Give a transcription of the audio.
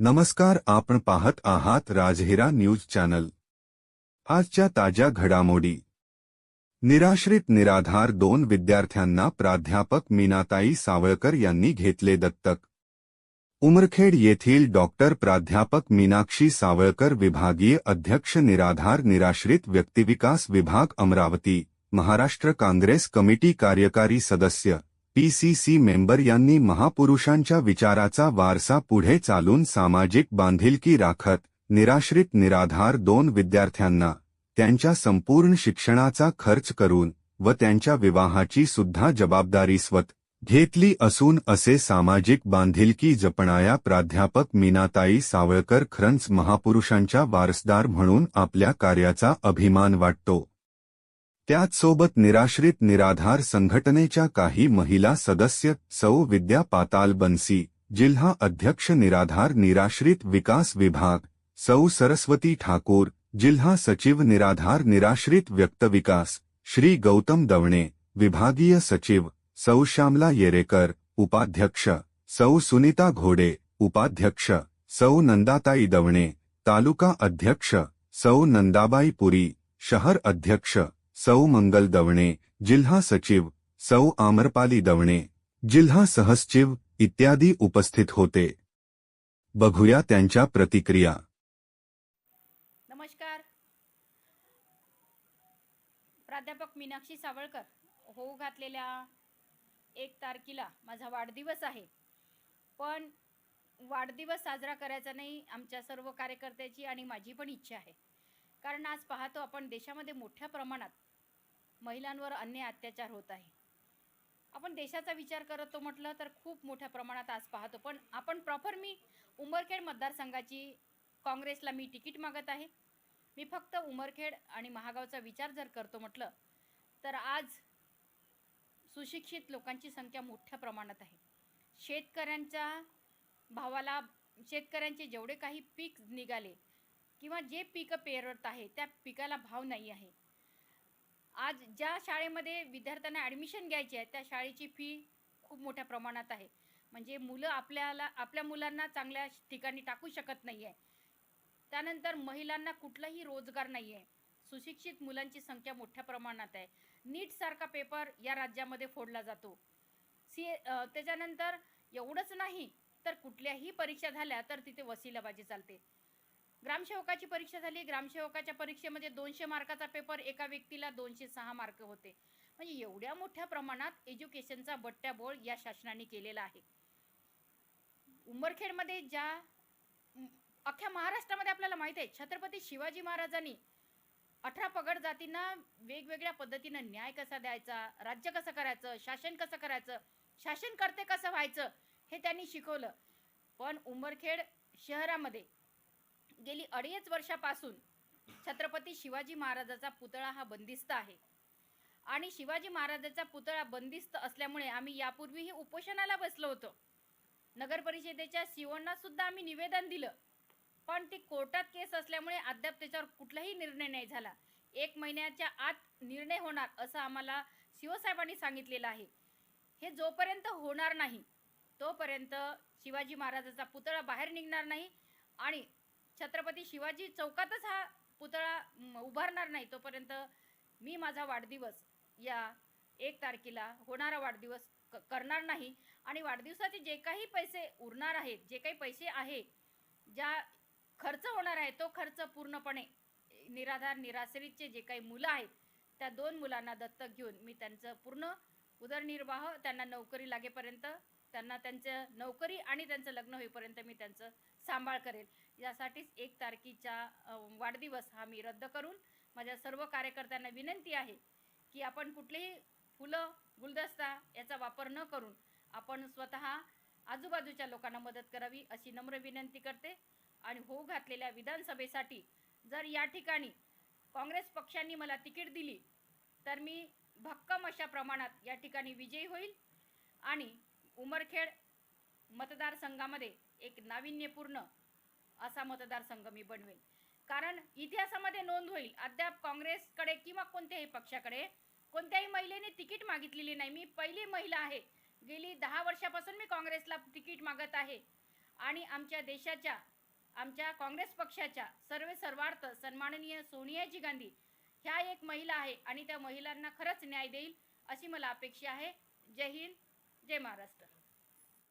नमस्कार, आपण पाहत आहात राजहिरा न्यूज़ चॅनल. आजच्या ताज्या घडामोडी. निराश्रित, निराधार दोन विद्यार्थ्यांना प्राध्यापक मीनाताई सावळकर यांनी घेतले दत्तक. उमरखेड येथील डॉक्टर प्राध्यापक मीनाक्षी सावळकर विभागीय अध्यक्ष निराधार निराश्रित व्यक्तिविकास विभाग अमरावती, महाराष्ट्र काँग्रेस कमिटी कार्यकारी सदस्य. पीसीसी मेंबर यांनी महापुरुषांच्या विचाराचा वारसा पुढे चालून सामाजिक बांधिलकी राखत निराश्रित निराधार दोन विद्यार्थ्यांना त्यांच्या संपूर्ण शिक्षणाचा खर्च करून व त्यांच्या विवाहाची सुद्धा जबाबदारी स्वत घेतली असून असे सामाजिक बांधिलकी जपणाया प्राध्यापक मीनाताई सावळकर खरंच महापुरुषांच्या वारसदार म्हणून आपल्या कार्याचा अभिमान वाटतो. त्याचसोबत निराश्रित निराधार संघटनेच्या काही महिला सदस्य सौ विद्या पाताल बनसी जिल्हा अध्यक्ष निराधार निराश्रित विकास विभाग सौ सरस्वती ठाकूर जिल्हा सचिव निराधार निराश्रित व्यक्त विकास श्री गौतम दवणे विभागीय सचिव सौ श्यामला येरेकर उपाध्यक्ष सौ सुनीता घोडे उपाध्यक्ष सौ नंदाताई दवणे तालुका अध्यक्ष सौ नंदाबाई पुरी शहर अध्यक्ष सौ मंगल दवणे जिल्हा सचिव सौ आमरपाली दवणे जिल्हा सहसचिव इत्यादी उपस्थित होते. बघूया त्यांच्या प्रतिक्रिया. नमस्कार. प्राध्यापक मीनाक्षी सावळकर होऊ घातलेल्या एक तारखेला माझा वाढदिवस आहे. पण वाढदिवस साजरा करायचा नाही आमच्या सर्व कार्यकर्त्याची आणि माझी पण इच्छा आहे. कारण आज पाहतो आपण देशामध्ये मोठ्या प्रमाणात महिलांवर अन्याय अत्याचार होत आहे. आपण देशाचा विचार करतो म्हटलं तर खूप मोठ्या प्रमाणात आज पाहतो. पण आपण प्रॉपर मी उमरखेड मतदारसंघाची काँग्रेसला मी तिकीट मागत आहे. मी फक्त उमरखेड आणि महागावचा विचार जर करतो म्हटलं तर आज सुशिक्षित लोकांची संख्या मोठ्या प्रमाणात आहे. शेतकऱ्यांच्या भावाला शेतकऱ्यांचे जेवढे काही पीक निघाले किंवा जे पिकं पेरत आहे त्या पिकाला भाव नाही आहे. आज ज्या शाळेमध्ये विद्यार्थ्यांना ॲडमिशन घ्यायची आहे त्या शाळेची फी खूप मोठ्या प्रमाणात आहे. म्हणजे मुलं आपल्याला आपल्या मुलांना चांगल्या ठिकाणी टाकू शकत नाही आहे त्यानंतर महिलांना कुठलाही रोजगार नाही आहे सुशिक्षित मुलांची संख्या मोठ्या प्रमाणात आहे. नीटसारखा पेपर या राज्यामध्ये फोडला जातो. सी त्याच्यानंतर एवढंच नाही तर कुठल्याही परीक्षा झाल्या तर तिथे वसिलाबाजी चालते. ग्रामसेवकाची परीक्षा झाली. ग्रामसेवकाच्या परीक्षेमध्ये दोनशे मार्काचा पेपर एका व्यक्तीला दोनशे सहा मार्क होते. म्हणजे एवढ्या मोठ्या प्रमाणात एज्युकेशनचा बट्ट्याबोळ या शासनाने केलेला आहे. उंबरखेडमध्ये ज्या अख्ख्या महाराष्ट्रामध्ये आपल्याला माहिती आहे छत्रपती शिवाजी महाराजांनी अठरा पगड जातींना वेगवेगळ्या पद्धतीनं न्याय कसा द्यायचा राज्य कसं करायचं शासन कसं करायचं शासन करते कसं व्हायचं हे त्यांनी शिकवलं. पण उंबरखेड शहरामध्ये गेली अडीच वर्षापासून छत्रपती शिवाजी महाराजाचा पुतळा हा बंदिस्त आहे. आणि शिवाजी महाराजाचा पुतळा बंदिस्त असल्यामुळे आम्ही यापूर्वीही उपोषणाला बसलो होतो. नगर परिषदेच्या सुद्धा आम्ही निवेदन दिलं. पण ती कोर्टात केस असल्यामुळे अद्याप त्याच्यावर कुठलाही निर्णय नाही झाला. एक महिन्याच्या आत निर्णय होणार असं आम्हाला शिवसाहेबांनी सांगितलेलं आहे. हे जोपर्यंत होणार नाही तोपर्यंत शिवाजी महाराजाचा पुतळा बाहेर निघणार नाही आणि छत्रपती शिवाजी चौकातच हा पुतळा उभारणार नाही तोपर्यंत मी माझा वाढदिवस या एक तारखेला होणारा वाढदिवस क करणार नाही. आणि वाढदिवसाचे जे काही पैसे उरणार आहेत जे काही पैसे आहे ज्या खर्च होणार आहे तो खर्च पूर्णपणे निराधार निराश्रितचे जे काही मुलं आहेत त्या दोन मुलांना दत्तक घेऊन मी त्यांचं पूर्ण उदरनिर्वाह त्यांना नोकरी लागेपर्यंत त्यांना त्यांचं नोकरी आणि त्यांचं लग्न होईपर्यंत मी त्यांचं सांभाळ करेल. यासाठीच एक तारखेचा वाढदिवस हा मी रद्द करून माझ्या सर्व कार्यकर्त्यांना विनंती आहे की आपण कुठलेही फुलं गुलदस्ता याचा वापर न करून आपण स्वतः आजूबाजूच्या लोकांना मदत करावी अशी नम्र विनंती करते आणि होऊ घातलेल्या विधानसभेसाठी जर या ठिकाणी काँग्रेस पक्षांनी मला तिकीट दिली तर मी भक्कम अशा प्रमाणात या ठिकाणी विजयी होईल आणि उमरखेड मतदारसंघामध्ये एक नाविन्यपूर्ण असा मतदारसंघ मी बनवेन. कारण इतिहासामध्ये नोंद होईल अद्याप काँग्रेसकडे किंवा कोणत्याही पक्षाकडे कोणत्याही महिलेने तिकीट मागितलेली नाही. मी पहिली महिला आहे. गेली दहा वर्षापासून मी काँग्रेसला तिकीट मागत आहे. आणि आमच्या देशाच्या आमच्या काँग्रेस पक्षाच्या सर्व सर्वार्थ सन्माननीय सोनियाजी गांधी ह्या एक महिला आहे आणि त्या महिलांना खरंच न्याय देईल अशी मला अपेक्षा आहे. जय हिंद. जय महाराष्ट्र.